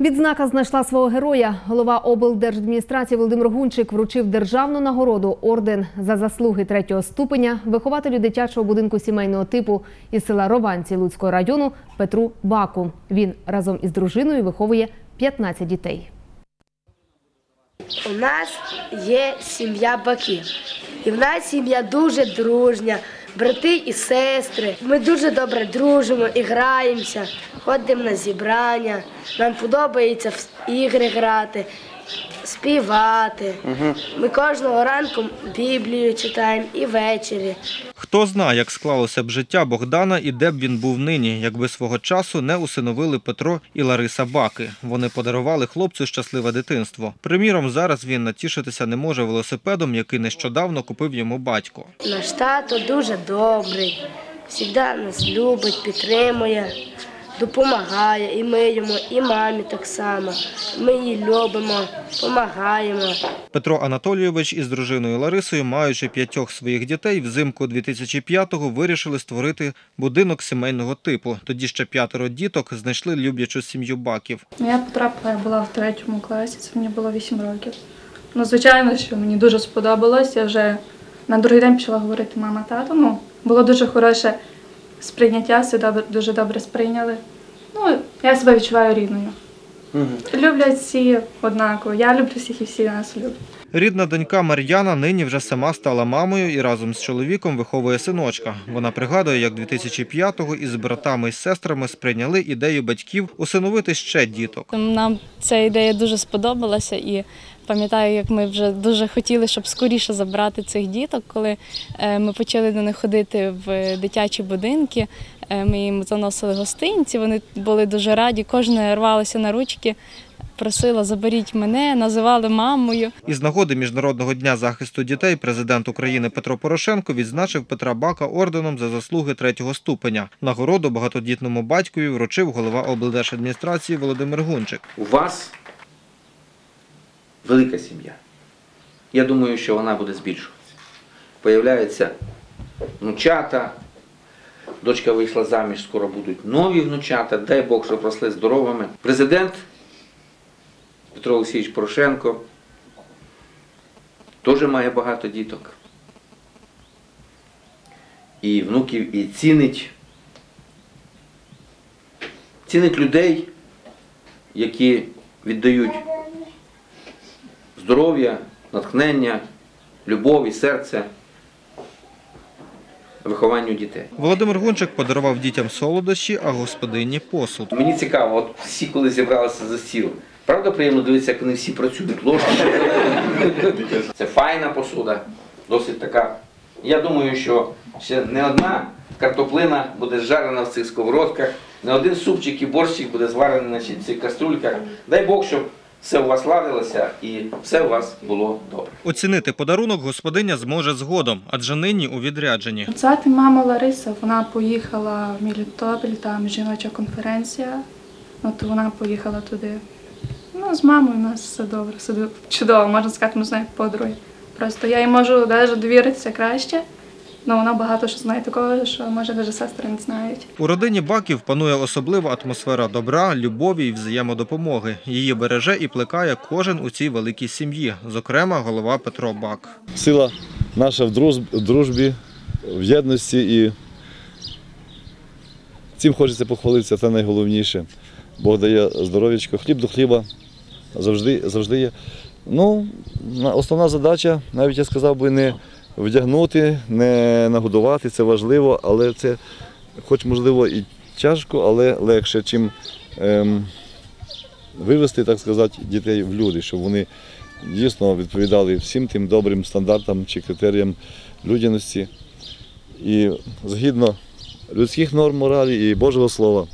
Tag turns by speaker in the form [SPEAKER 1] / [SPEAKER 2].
[SPEAKER 1] Відзнака знайшла свого героя. Голова облдержадміністрації Володимир Гунчик вручив державну нагороду орден за заслуги третього ступеня вихователю дитячого будинку сімейного типу із села Рованці Луцького району Петру Баку. Він разом із дружиною виховує 15 дітей.
[SPEAKER 2] У нас є сім'я баків. І в нас сім'я дуже дружня, брати і сестри. Ми дуже добре дружимо і граємося, ходимо на зібрання. Нам подобається в ігри грати, співати. Ми кожного ранку Біблію читаємо і ввечері.
[SPEAKER 3] Хто знає, як склалося б життя Богдана і де б він був нині, якби свого часу не усиновили Петро і Лариса Баки. Вони подарували хлопцю щасливе дитинство. Приміром, зараз він натішитися не може велосипедом, який нещодавно купив йому батько.
[SPEAKER 2] Наш тато дуже добрий, завжди нас любить, підтримує, допомагає. І ми йому, і мамі так само. Ми її любимо, допомагаємо.
[SPEAKER 3] Петро Анатолійович із дружиною Ларисою, маючи п'ятьох своїх дітей, взимку 2005-го вирішили створити будинок сімейного типу. Тоді ще п'ятеро діток знайшли люблячу сім'ю Баків.
[SPEAKER 4] Ну, Я потрапила, я була в третьому класі, це мені було 8 років. Ну, звичайно, що мені дуже сподобалось. Я вже на другий день почала говорити мама, тато. Ну, було дуже хороше сприйняття, все добре, дуже добре сприйняли. Ну, я себе відчуваю рідною. Люблять всі однаково. Я люблю всіх і всі нас люблять.
[SPEAKER 3] Рідна донька Мар'яна нині вже сама стала мамою і разом з чоловіком виховує синочка. Вона пригадує, як 2005-го із братами і сестрами сприйняли ідею батьків усиновити ще діток.
[SPEAKER 5] Нам ця ідея дуже сподобалася і пам'ятаю, як ми вже дуже хотіли, щоб скоріше забрати цих діток, коли е, ми почали до них ходити в дитячі будинки. е, Ми їм заносили гостинці, вони були дуже раді, кожна рвалася на ручки, просила заберіть мене, називали мамою.
[SPEAKER 3] Із нагоди Міжнародного дня захисту дітей президент України Петро Порошенко відзначив Петра Бака орденом за заслуги третього ступеня. Нагороду багатодітному батькові вручив голова облдержадміністрації Володимир Гунчик.
[SPEAKER 6] У вас велика сім'я. Я думаю, що вона буде збільшуватися. Появляються внучата, дочка вийшла заміж, скоро будуть нові внучата, дай Бог, щоб росли здоровими. Президент Петро Олексійович Порошенко теж має багато діток. І внуків, і цінить. Цінить людей, які віддають здоров'я, натхнення, любов і серце вихованню дітей.
[SPEAKER 3] Володимир Гунчик подарував дітям солодощі, а господині посуд.
[SPEAKER 6] Мені цікаво, от всі, коли зібралися за стіл, правда приємно дивитися, як вони всі працюють ложками. Це файна посуда, досить така. Я думаю, що ще не одна картоплина буде зжарена в цих сковородках, не один супчик і борщик буде зварений на цих каструльках. Дай Бог, щоб все у вас ладилося і все у вас було добре.
[SPEAKER 3] Оцінити подарунок господиня зможе згодом, адже нині у відрядженні.
[SPEAKER 4] Звати мама Лариса, вона поїхала в Мелітопіль, там жіноча конференція. От вона поїхала туди. Ну, з мамою у нас все добре, все чудово, можна сказати, ми з нею подруги. Просто я їй можу навіть довіритися краще, але вона багато що знає такого, що може навіть сестри не знають.
[SPEAKER 3] У родині Баків панує особлива атмосфера добра, любові і взаємодопомоги. Її береже і плекає кожен у цій великій сім'ї, зокрема голова Петро Бак.
[SPEAKER 7] Сила наша в дружбі, в єдності і цим хочеться похвалитися, це найголовніше. Бог дає здоров'ячко, хліб до хліба завжди, завжди є. Ну, основна задача, навіть я сказав би, не вдягнути, не нагодувати, це важливо, але це, хоч можливо, і тяжко, але легше, чим ем, вивести, так сказати, дітей в люди, щоб вони дійсно відповідали всім тим добрим стандартам чи критеріям людяності і згідно людських норм моралі і Божого Слова.